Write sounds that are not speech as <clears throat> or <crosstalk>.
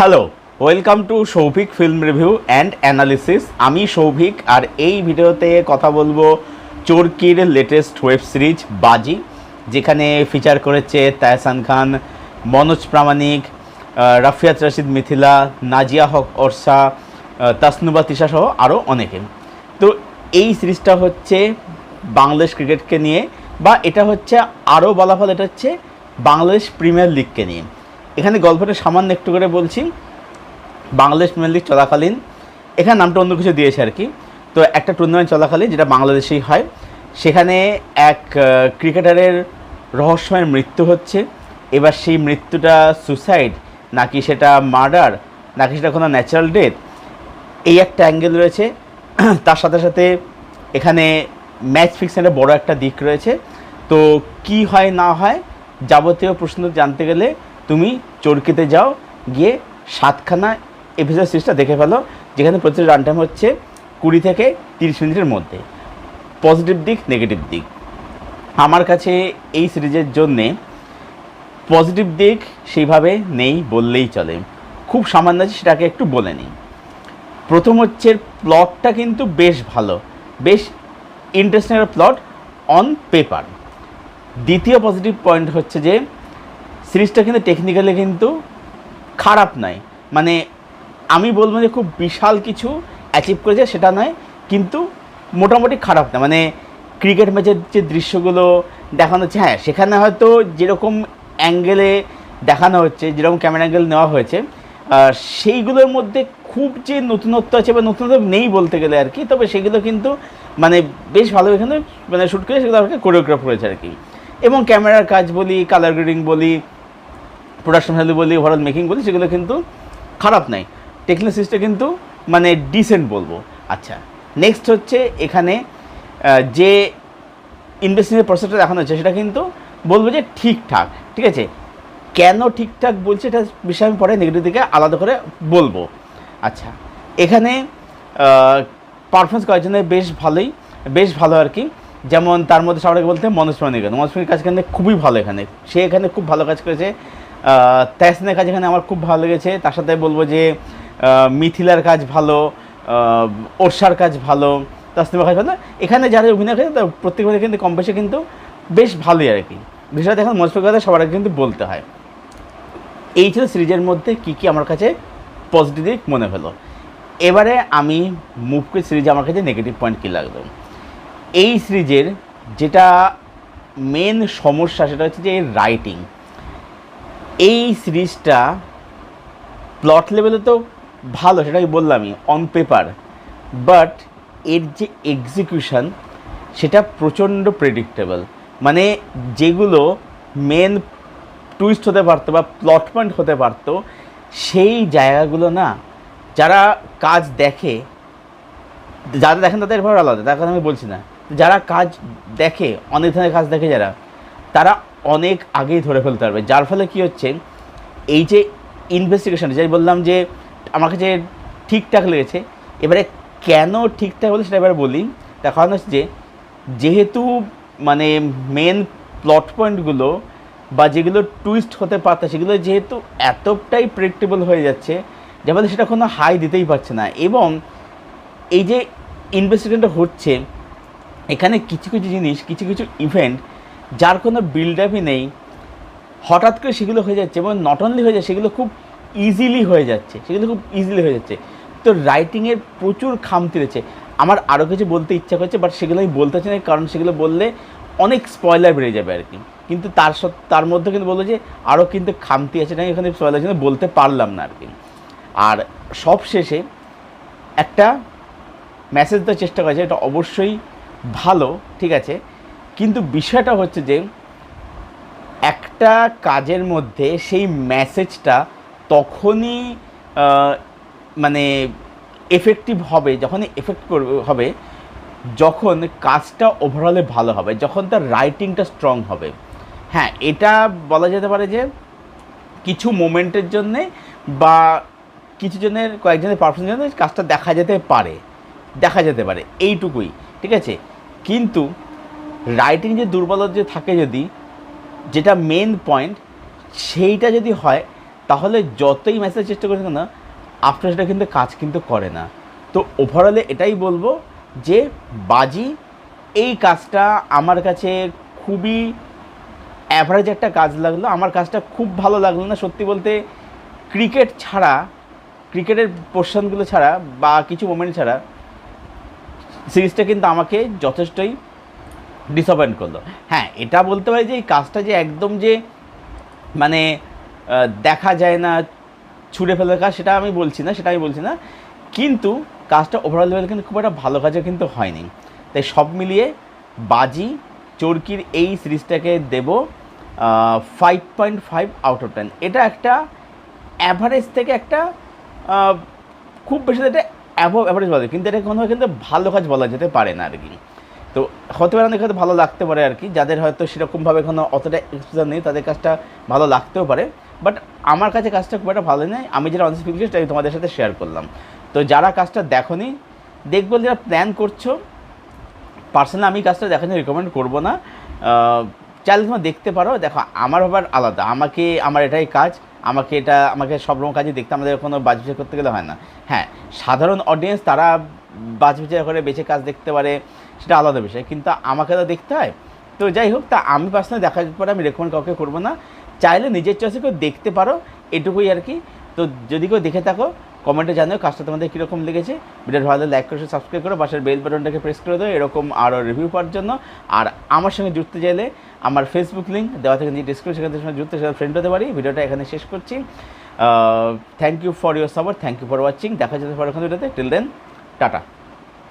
Hello welcome to Souvik film review and analysis আমি সৌভিক আর এই ভিডিওতে কথা বলব চরকির লেটেস্ট ওয়েব সিরিজ বাজি, যেখানে ফিচার করেছে তাহসান খান, মনোজ প্রামাণিক রাফিয়াত রশিদ মিথিলা, নাজিয়া হক অর্ষা তাসনুবা তিশা সহ আরও অনেকে। তো এই সিরিজটা হচ্ছে বাংলাদেশ ক্রিকেটকে নিয়ে বা এটা হচ্ছে আরও বলা ফল এটা হচ্ছে বাংলাদেশ প্রিমিয়ার লিগকে নিয়ে। এখানে গল্পটা সামান্য একটু করে বলছি। বাংলাদেশ প্রিমিয়ার লিগ চলাকালীন, এখানে নামটা অন্য কিছু দিয়েছে আর কি। তো একটা টুর্নামেন্ট চলাকালীন যেটা বাংলাদেশেই হয়, সেখানে এক ক্রিকেটারের রহস্যময় মৃত্যু হচ্ছে। এবার সেই মৃত্যুটা সুসাইড নাকি সেটা মার্ডার নাকি সেটা কোনো ন্যাচারাল ডেথ এই একটা অ্যাঙ্গেল রয়েছে। <clears throat> তার সাথে সাথে এখানে ম্যাচ ফিক্সিংয়ের বড় একটা দিক রয়েছে। তো কি হয় না হয়, যাবতীয় প্রশ্ন জানতে গেলে তুমি চরকিতে যাও, গিয়ে সাতখানা এপিসোড সিরিজটা দেখে ফেলো, যেখানে প্রতিটি রান টাইম হচ্ছে কুড়ি থেকে তিরিশ মিনিটের মধ্যে। পজিটিভ দিক নেগেটিভ দিক। আমার কাছে এই সিরিজের জন্যে পজিটিভ দিক সেইভাবে নেই বললেই চলে। খুব সামান্য আছে, সেটাকে একটু বলে নিই। প্রথম হচ্ছে প্লটটা কিন্তু বেশ ভালো, বেশ ইন্টারেস্টিং প্লট অন পেপার দ্বিতীয় পজিটিভ পয়েন্ট হচ্ছে যে সিরিজটা কিন্তু টেকনিক্যালি কিন্তু খারাপ নয়। মানে আমি বলব যে খুব বিশাল কিছু অ্যাচিভ করেছে সেটা নয়, কিন্তু মোটামুটি খারাপ না। মানে ক্রিকেট ম্যাচের যে দৃশ্যগুলো দেখানো হচ্ছে হ্যাঁ সেখানে হয়তো যেরকম অ্যাঙ্গেলে দেখানো হচ্ছে, যেরকম ক্যামেরা অ্যাঙ্গেল নেওয়া হয়েছে সেইগুলোর মধ্যে খুব যে নতুনত্ব আছে বা নতুনত্ব নেই বলতে গেলে আর কি, তবে সেগুলো কিন্তু মানে বেশ ভালো এখানে মানে শ্যুট করে, সেগুলো আমাকে কোরিওগ্রাফ করেছে আর কি। এবং ক্যামেরার কাজ বলি কালার গ্রেডিং বলি প্রোডাকশন ভ্যালু বলি ওভারঅল মেকিং বলি, সেগুলো কিন্তু খারাপ নাই। টেকনিক্যাল সিস্টেম কিন্তু মানে ডিসেন্ট বলব। আচ্ছা নেক্সট হচ্ছে এখানে যে ইনভেস্টিংয়ের প্রসেসটা দেখানো হচ্ছে, সেটা কিন্তু বলব যে ঠিকঠাক, ঠিক আছে? কেন ঠিকঠাক বলছে, এটা বিষয়ে আমি পরে নেগেটিভ দিকে আলাদা করে বলব। আচ্ছা এখানে পারফরমেন্স করার জন্য বেশ ভালোই, বেশ ভালো আর কি। যেমন তার মধ্যে সবাই বলতে মনোজ প্রাণিক। মনোজ প্রাণিক কাজ এখানে খুবই ভালো এখানে। সে এখানে খুব ভালো কাজ করেছে। তেহসিনের কাজ এখানে আমার খুব ভালো লেগেছে। তার সাথে বলব যে মিথিলার কাজ ভালো ওরসার কাজ ভালো তাসনিমার কাজ ভালো। এখানে যারা অভিনয় করেছে তার প্রত্যেকবার কিন্তু কম বেশি কিন্তু বেশ ভালোই আর কি। বিষয়টা এখন প্রাণিকের কথা সবার আগে কিন্তু বলতে হয়। এই ছিল সিরিজের মধ্যে কি কি আমার কাছে পজিটিভ দিক মনে হলো। এবারে আমি মুভ করে সিরিজে আমার কাছে নেগেটিভ পয়েন্ট কী লাগল? এই সিরিজের যেটা মেন সমস্যা, সেটা হচ্ছে যে রাইটিং এই সিরিজটা প্লট লেভেলে তো ভালো, সেটা আমি বললামই অন পেপার বাট এর যে এক্সিকিউশন সেটা প্রচণ্ড প্রেডিক্টেবল মানে যেগুলো মেন টুইস্ট হতে পারতো বা প্লট পয়েন্ট হতে পারতো, সেই জায়গাগুলো না, যারা কাজ দেখে, যারা দেখেন তাদের ভালো আলাদা, তার কথা আমি বলছি না। যারা কাজ দেখে, অনেক ধরনের কাজ দেখে যারা, তারা অনেক আগেই ধরে ফেলতে পারবে। যার ফলে কি হচ্ছে, এই যে ইনভেস্টিগেশন যাই বললাম যে আমার কাছে ঠিকঠাক লেগেছে, এবারে কেন ঠিকঠাক বলে সেটা এবার বলি। তার কারণ হচ্ছে যে, যেহেতু মানে মেন প্লট পয়েন্টগুলো বা যেগুলো টুইস্ট হতে পারত সেগুলো যেহেতু এতটাই প্রেডিক্টেবল হয়ে যাচ্ছে, যার ফলে সেটা কোনো হাই দিতেই পারছে না। এবং এই যে ইনভেস্টিগেশনটা হচ্ছে, এখানে কিছু কিছু জিনিস, কিছু কিছু ইভেন্ট যার কোনো বিল্ড আপই নেই, হঠাৎ করে সেগুলো হয়ে যাচ্ছে এবং নট অনলি হয়ে যাচ্ছে, সেগুলো খুব ইজিলি হয়ে যাচ্ছে, সেগুলো খুব ইজিলি হয়ে যাচ্ছে। তো রাইটিংয়ের প্রচুর খামতি রয়েছে আমার আরও কিছু বলতে ইচ্ছা করছে বাট সেগুলো আমি বলতে চাই না, কারণ সেগুলো বললে অনেক স্পয়লার বেড়ে যাবে আর কি। কিন্তু তার তার মধ্যে কিন্তু বলব যে আরও কিন্তু খামতি আছে না এখানে স্পয়লার জন্য বলতে পারলাম না আর কি। আর সব শেষে একটা মেসেজ দেওয়ার চেষ্টা করেছে এটা অবশ্যই ভালো, ঠিক আছে? কিন্তু বিষয়টা হচ্ছে যে, একটা কাজের মধ্যে সেই মেসেজটা তখনই মানে এফেক্টিভ হবে, যখনই এফেক্ট করবে হবে, যখন কাজটা ওভারঅলে ভালো হবে, যখন তার রাইটিংটা স্ট্রং হবে। হ্যাঁ এটা বলা যেতে পারে যে, কিছু মোমেন্টের জন্যে বা কিছু জনের, কয়েকজনের পারফরমেন্সের জন্য কাজটা দেখা যেতে পারে, দেখা যেতে পারে, এইটুকুই, ঠিক আছে? কিন্তু রাইটিং যে দুর্বলতা যে থাকে যদি, যেটা মেন পয়েন্ট সেইটা যদি হয়, তাহলে যতই মেসেজ চেষ্টা করি না আফটার সেটা কিন্তু কাজ কিন্তু করে না। তো ওভারঅলে এটাই বলব যে, বাজি, এই কাজটা আমার কাছে খুবই অ্যাভারেজ একটা কাজ লাগল। আমার কাজটা খুব ভালো লাগল না সত্যি বলতে। ক্রিকেট ছাড়া, ক্রিকেটের পোর্শনগুলো ছাড়া বা কিছু মোমেন্ট ছাড়া সিরিজটা কিন্তু আমাকে যথেষ্টই ডিসঅ্যাপয়েন্ট করল। হ্যাঁ এটা বলতে পারি যে এই কাজটা যে একদম যে মানে দেখা যায় না, ছুঁড়ে ফেলার কাজ, সেটা আমি বলছি না, সেটা আমি বলছি না। কিন্তু কাজটা ওভারঅল লেভেল কিন্তু খুব একটা ভালো কাজও কিন্তু হয়নি। তাই সব মিলিয়ে বাজি, চরকির এই সিরিজটাকে দেব five point five out of ten এটা একটা অ্যাভারেজ থেকে একটা খুব বেশি এটা অ্যাভব অ্যাভারেজ বলা যায়। কিন্তু এটা কোনো কিন্তু ভালো কাজ বলা যেতে পারে না আর কি। তো হতে পারে অনেক হয়তো ভালো লাগতে পারে আর কি। যাদের হয়তো সেরকমভাবে কোনো অতটা এক্সপোজার নেই, তাদের কাজটা ভালো লাগতেও পারে। বাট আমার কাছে কাজটা খুব একটা ভালো নেই। আমি যেটা অনেক ফিল সেটা আমি তোমাদের সাথে শেয়ার করলাম। তো যারা কাজটা দেখোনি, দেখব যারা প্ল্যান করছ পার্সোনালি আমি কাজটা দেখার রেকমেন্ড করব না। চাইলে তোমরা দেখতে পারো। দেখো, আমার ব্যাপার আলাদা। আমাকে, আমার এটাই কাজ। আমাকে এটা, আমাকে সব রকম কাজই দেখতে। আমাদের কোনো বাজ বিচার করতে গেলে হয় না। হ্যাঁ সাধারণ অডিয়েন্স তারা বাজ বিচার করে বেঁচে কাজ দেখতে পারে। সেটা আলাদা বিষয়। কিন্তু আমাকে তো দেখতে হয়। তো যাই হোক, তা আমি পার্সোনালি দেখার পরে আমি রেকমেন্ড কাউকে করব না। চাইলে নিজের চয়েসে কেউ দেখতে পারো, এটুকুই আর কি। তো যদি কেউ দেখে থাকো কমেন্টে জানাও কাজটা তোমাদের কীরকম লেগেছে। ভিডিও ভালো লাইক করে সাবস্ক্রাইব করো, পাশের বেল বাটনটাকে প্রেস করে দাও, এরকম আরও রিভিউ পাওয়ার জন্য। আর আমার সঙ্গে জুড়তে চাইলে আমার ফেসবুক লিঙ্ক দেওয়া থেকে যে ডিসক্রিপশন সেখান থেকে জুড়তে সেটা ফ্রেন্ড হতে পারি। ভিডিওটা এখানে শেষ করছি। Thank you for your support thank you for watching দেখা যেতে পারে ওখানে ভিডিওতে। Till then tata.